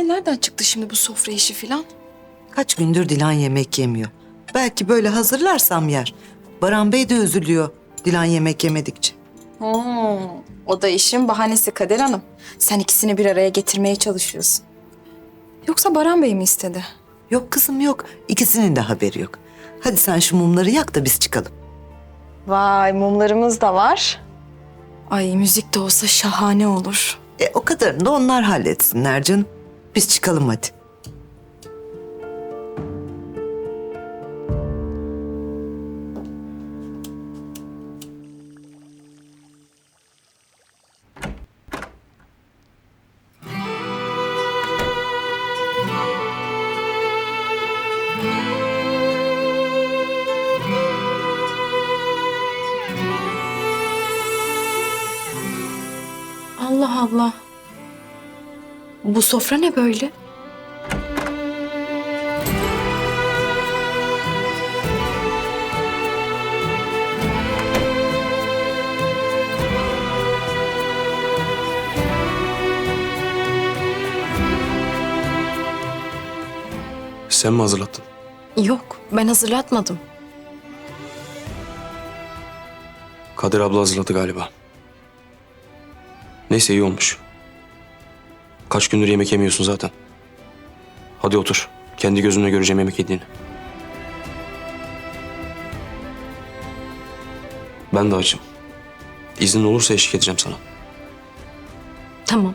Anne nereden çıktı şimdi bu sofra işi filan? Kaç gündür Dilan yemek yemiyor. Belki böyle hazırlarsam yer. Baran Bey de üzülüyor Dilan yemek yemedikçe. Hmm, o da işin bahanesi Kader Hanım. Sen ikisini bir araya getirmeye çalışıyorsun. Yoksa Baran Bey mi istedi? Yok kızım yok. İkisinin de haberi yok. Hadi sen şu mumları yak da biz çıkalım. Vay mumlarımız da var. Ay müzik de olsa şahane olur. E o kadarını da onlar halletsinler canım. Biz çıkalım hadi. Allah Allah. Bu sofra ne böyle? Sen mi hazırlattın? Yok, ben hazırlatmadım. Kadir abla hazırladı galiba. Neyse iyi olmuş. Kaç gündür yemek yemiyorsun zaten. Hadi otur. Kendi gözümle göreceğim yemek yediğini. Ben de açım. İznin olursa eşlik edeceğim sana. Tamam.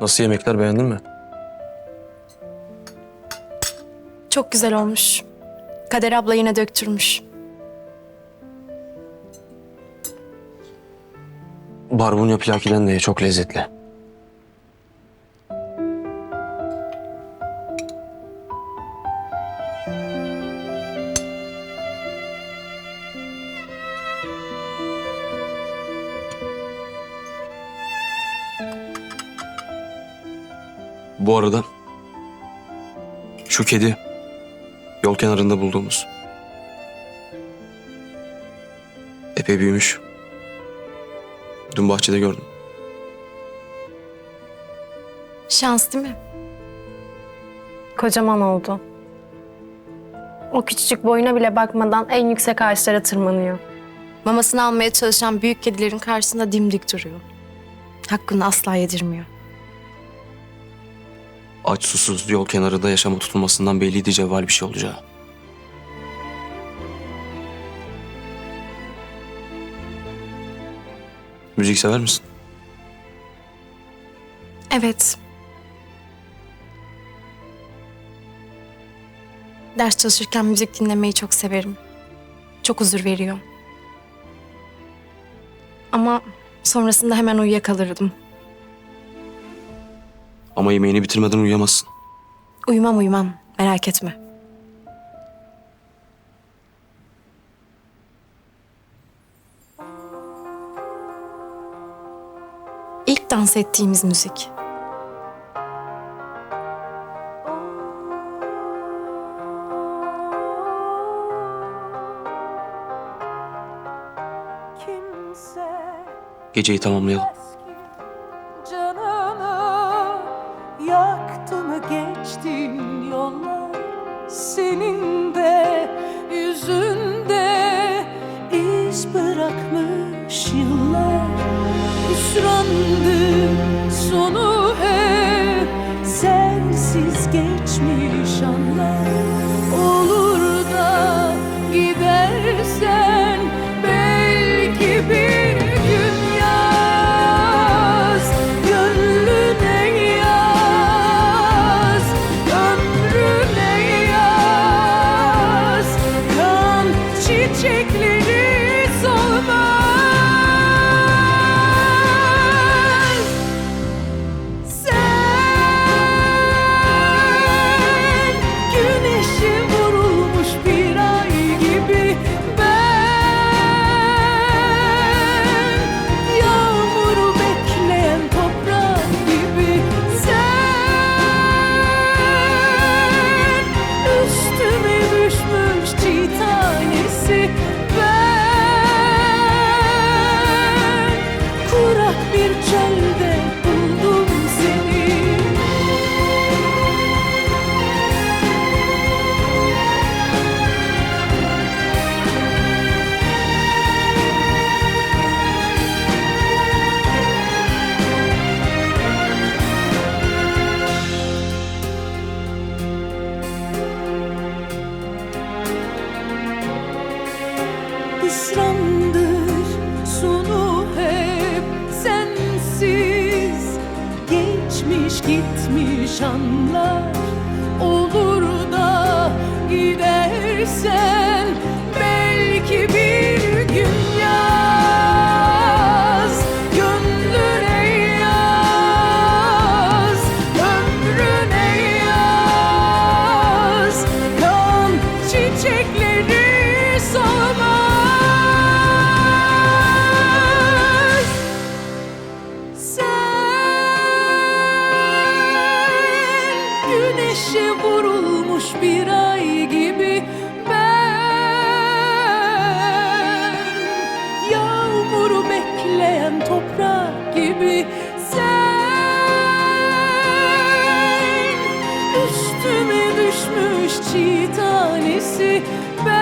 Nasıl yemekler beğendin mi? Çok güzel olmuş. Kader abla yine döktürmüş. Barbunya plakiden de ye, çok lezzetli. Bu arada şu kedi yol kenarında bulduğumuz epey büyümüş. Dün bahçede gördüm. Şans değil mi? Kocaman oldu. O küçücük boyuna bile bakmadan en yüksek ağaçlara tırmanıyor. Mamasını almaya çalışan büyük kedilerin karşısında dimdik duruyor. Hakkını asla yedirmiyor. Aç susuz yol kenarında yaşama tutulmasından belliydi cevval bir şey olacağı. Müzik sever misin? Evet. Ders çalışırken müzik dinlemeyi çok severim. Çok huzur veriyor. Ama sonrasında hemen uyuyakalırdım. Ama yemeğini bitirmeden uyuyamazsın. Uyumam uyumam. Merak etme. İlk dans ettiğimiz müzik. Geceyi tamamlayalım. senin de. gerçeklik Gitmiş anlar. Olur da gidersen ateşe vurulmuş bir ay gibi ben. Yağmuru bekleyen toprak gibi sen. Üstüme düşmüş çiğ tanesi ben.